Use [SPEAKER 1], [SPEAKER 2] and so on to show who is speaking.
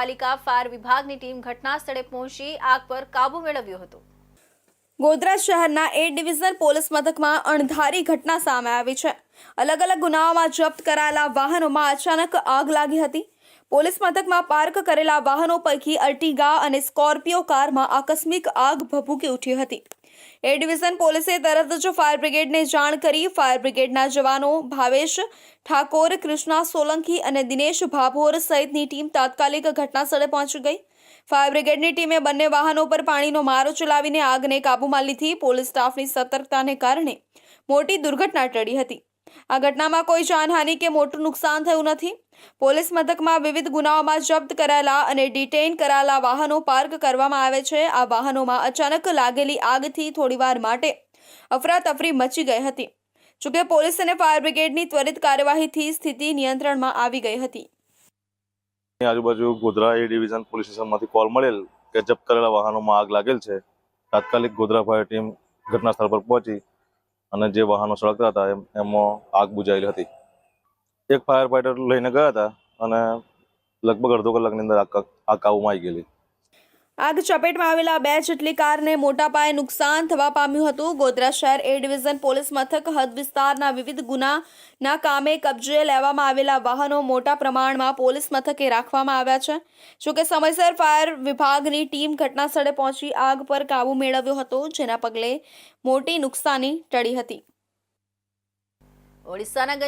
[SPEAKER 1] નગરપાલિકા, ફાયર વિભાગની ટીમ ઘટના સ્થળે પહોંચી આગ પર કાબુ મેળવ્યો હતો.
[SPEAKER 2] ગોધરા શહેરના એ ડિવિઝન પોલીસ મથકમાં અણધારી ઘટના સામે આવી છે. અલગ અલગ ગુનાઓમાં જપ્ત કરાયેલા વાહનોમાં અચાનક આગ લાગી હતી. પોલીસ મથકમાં પાર્ક કરેલા વાહનો પૈકી અર્ટિગા અને સ્કોર્પિયો કારમાં આકસ્મિક આગ ભભૂકી ઉઠી હતી. એ ડિવિઝન પોલીસે તરત જ ફાયર બ્રિગેડને જાણ કરી ફાયર બ્રિગેડના જવાનો ભાવેશ ઠાકોર, કૃષ્ણા સોલંકી અને દિનેશ ભાભોર સહિતની ટીમ તાત્કાલિક ઘટના સ્થળે પહોંચી ગઈ. ફાયર બ્રિગેડની ટીમે બંને વાહનો પર પાણીનો મારો ચલાવીને આગને કાબૂમાં લીધી. પોલીસ સ્ટાફની સતર્કતાને કારણે મોટી દુર્ઘટના ટળી હતી. આ ઘટનામાં કોઈ જાનહાનિ કે મોટું નુકસાન થયું નથી. પોલીસ મથકમાં વિવિધ ગુનાઓમાં જપ્ત કરાયેલા અને ડિટેઇન કરાયેલા વાહનો પાર્ક કરવામાં આવે છે. આ વાહનોમાં અચાનક લાગેલી આગથી થોડીવાર માટે અફરાતફરી મચી ગઈ હતી. જોકે પોલીસ અને ફાયર બ્રિગેડની ત્વરિત કાર્યવાહીથી સ્થિતિ નિયંત્રણમાં આવી ગઈ હતી.
[SPEAKER 3] આજુબાજુ ગોધરા એ ડિવિઝન પોલીસ સ્ટેશનમાંથી કોલ મળેલ કે જપ્ત કરેલા વાહનોમાં આગ લાગેલ છે. તાત્કાલિક ગોધરા ફાયર ટીમ ઘટના સ્થળ પર પહોંચી અને જે વાહનો સળગતા હતા એમ આગ બુજાયેલી હતી. એક ફાયર ફાઈટર લઈને ગયા હતા અને લગભગ અડધો કલાકની અંદર આગ આગ કાબૂમાં આવી ગયેલી.
[SPEAKER 2] આગ ચપેટમાં આવેલા બે જેટલી કારને મોટા પાયે નુકસાન થવા પામ્યું હતું. ગોધરા શહેર એ ડિવિઝન પોલીસ મથક હદ વિસ્તારના વિવિધ ગુનાના કામે કબજે લેવામાં આવેલા વાહનો મોટા પ્રમાણમાં પોલીસ મથકે રાખવામાં આવ્યા છે. જોકે સમયસર ફાયર વિભાગની ટીમ ઘટના સ્થળે પહોંચી આગ પર કાબૂ મેળવ્યો હતો જેના પગલે મોટી નુકસાની ટળી હતી.
[SPEAKER 1] ઓડિશાના